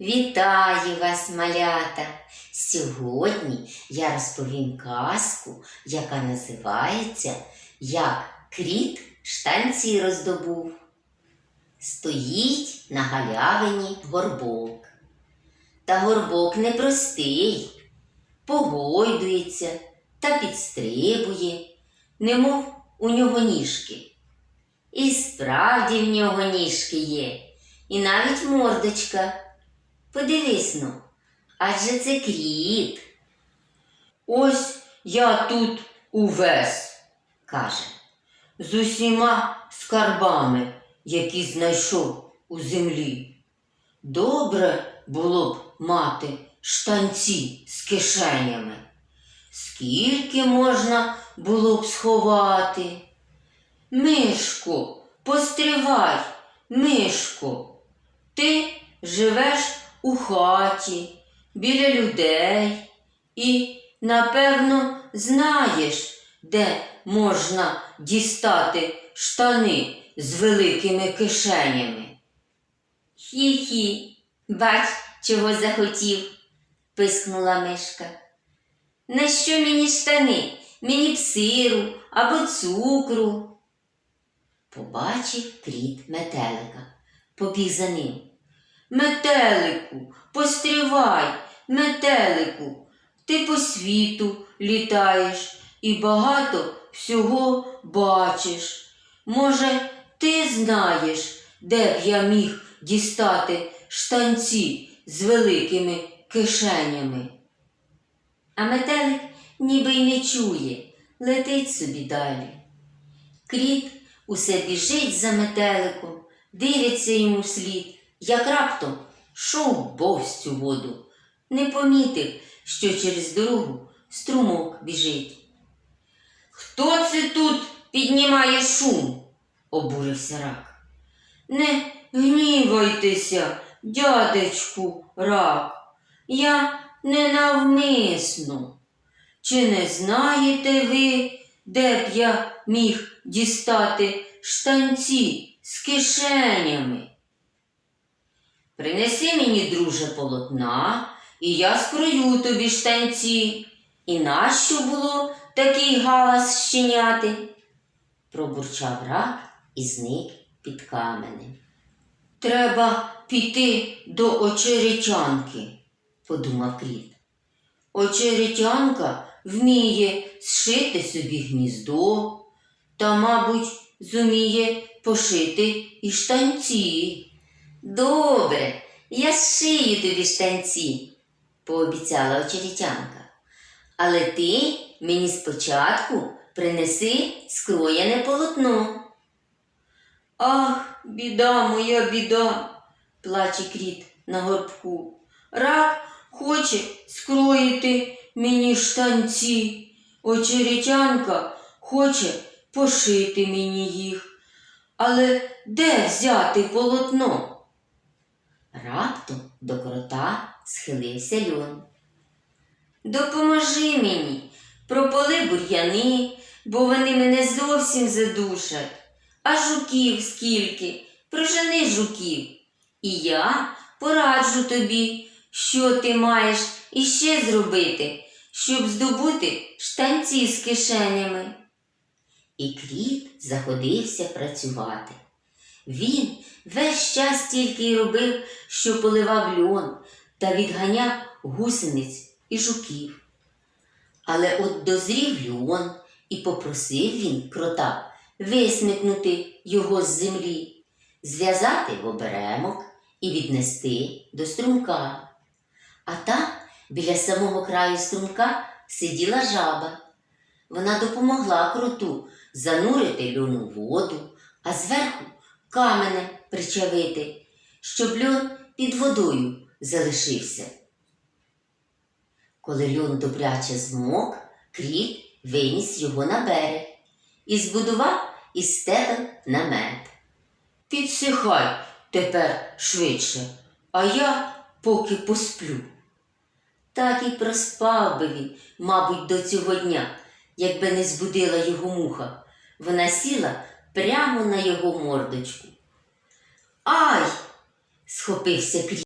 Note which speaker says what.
Speaker 1: Вітаю вас, малята! Сьогодні я розповім казку, яка називається Як кріт штанці роздобув. Стоїть на галявині горбок. Та горбок непростий, погойдується та підстрибує, немов у нього ніжки. І справді в нього ніжки є, і навіть мордочка. Подивись ну, адже це кріт. Ось я тут увесь, каже, з усіма скарбами, які знайшов у землі. Добре було б мати штанці з кишенями. Скільки можна було б сховати? Мишко, постривай, Мишко, ти живеш у хаті, біля людей і, напевно, знаєш, де можна дістати штани з великими кишенями. Хі-хі, бач, чого захотів, пискнула мишка. На що мені штани? Мені б сиру або цукру. Побачив кріт метелика, побіг за ним. Метелику, пострівай, метелику, ти по світу літаєш і багато всього бачиш. Може, ти знаєш, де б я міг дістати штанці з великими кишенями. А метелик ніби й не чує, летить собі далі. Кріт усе біжить за метеликом, дивиться йому вслід, як раптом шов бовсь цю воду. Не помітив, що через дорогу струмок біжить. Хто це тут піднімає шум? обурився рак. Не гнівайтеся, дядечку рак, я ненавмисно. Чи не знаєте ви, де б я міг дістати штанці з кишенями? Принеси мені, друже, полотна, і я скрою тобі штанці. І нащо було такий галас щеняти? Пробурчав рак і зник під каменем. Треба піти до очеретянки, подумав кріт. Очеретянка вміє зшити собі гніздо та, мабуть, зуміє пошити і штанці. Добре, я зшию тобі штанці, пообіцяла очеретянка. Але ти мені спочатку принеси скроєне полотно. Ах, біда моя біда, плаче кріт на горбку. Рак хоче скроїти мені штанці. Очеретянка хоче пошити мені їх. Але де взяти полотно? Раптом до крота схилився льон. Допоможи мені, прополи бур'яни, бо вони мене зовсім задушать. А жуків скільки, прожени жуків. І я пораджу тобі, що ти маєш іще зробити, щоб здобути штанці з кишенями. І кріт заходився працювати. Він весь час тільки й робив, що поливав льон та відганяв гусениць і жуків. Але от дозрів льон і попросив він крота висмикнути його з землі, зв'язати в оберемок і віднести до струмка. А там, біля самого краю струмка, сиділа жаба. Вона допомогла кроту занурити льон у воду, а зверху каменем причавити, щоб льон під водою залишився. Коли льон добряче змок, кріт виніс його на берег і збудував із стебел намет. Підсихай тепер швидше, а я поки посплю. Так і проспав би він, мабуть, до цього дня, якби не збудила його муха. Вона сіла прямо на його мордочку. Ай! схопився кріт.